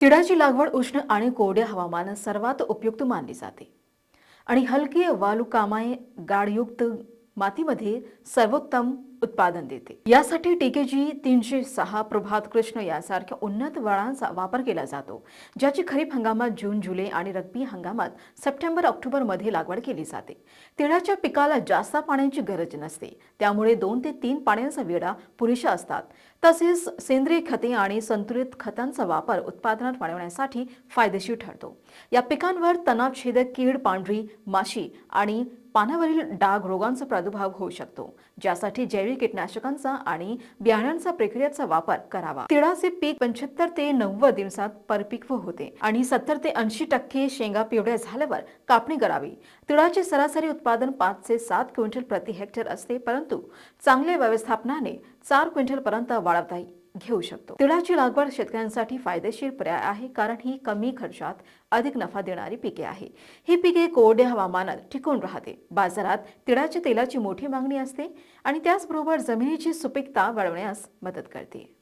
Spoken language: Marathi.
तिळाची लागवड उष्ण आणि कोरड्या हवामानात सर्वात उपयुक्त मानली जाते. आणि हलकी वालुकामाय गाडयुक्त मातीमध्ये सर्वोत्तम उत्पादन देते. यासाठी टीकेजी तीनशे सहा प्रभात कृष्ण यासारख्या उन्नत वळांचा वापर केला जातो ज्याची खरीप हंगामात जून जुलै आणि रब्बी हंगामात सप्टेंबर ऑक्टोबरमध्ये लागवड केली जाते. तिळाच्या पिकाला जास्त पाण्याची गरज नसते त्यामुळे दोन ते तीन पाण्याचा वेळा पुरेशा असतात. तसेच सेंद्रिय खते आणि संतुलित खतांचा वापर उत्पादनात वाढवण्यासाठी फायदेशीर ठरतो. या पिकांवर तणावछेदक कीड पांढरी माशी आणि पानावरील डाग रोगांचा प्रादुर्भाव होऊ शकतो ज्यासाठी जैविक कीटनाशकांचा आणि बियाण्यांचा प्रक्रियेचा वापर करावा. तिळाचे पीक पंच्याहत्तर ते नव्वद दिवसात परिपक्व होते आणि सत्तर ते ऐंशी टक्के शेंगा पिवळ्या झाल्यावर कापणी करावी. तिळाचे सरासरी उत्पादन पाच ते सात क्विंटल प्रति हेक्टर असते परंतु चांगल्या व्यवस्थापनाने चार क्विंटल पर्यंत वाढवता घेऊ शकतो. तिळाची लागवड शेतकऱ्यांसाठी फायदेशीर पर्याय आहे कारण ही कमी खर्चात अधिक नफा देणारी पिके आहे. ही पिके कोरड्या हवामानात टिकून राहते. बाजारात तिळाच्या तेलाची मोठी मागणी असते आणि त्याचबरोबर जमिनीची सुपीकता वाढवण्यास मदत करते.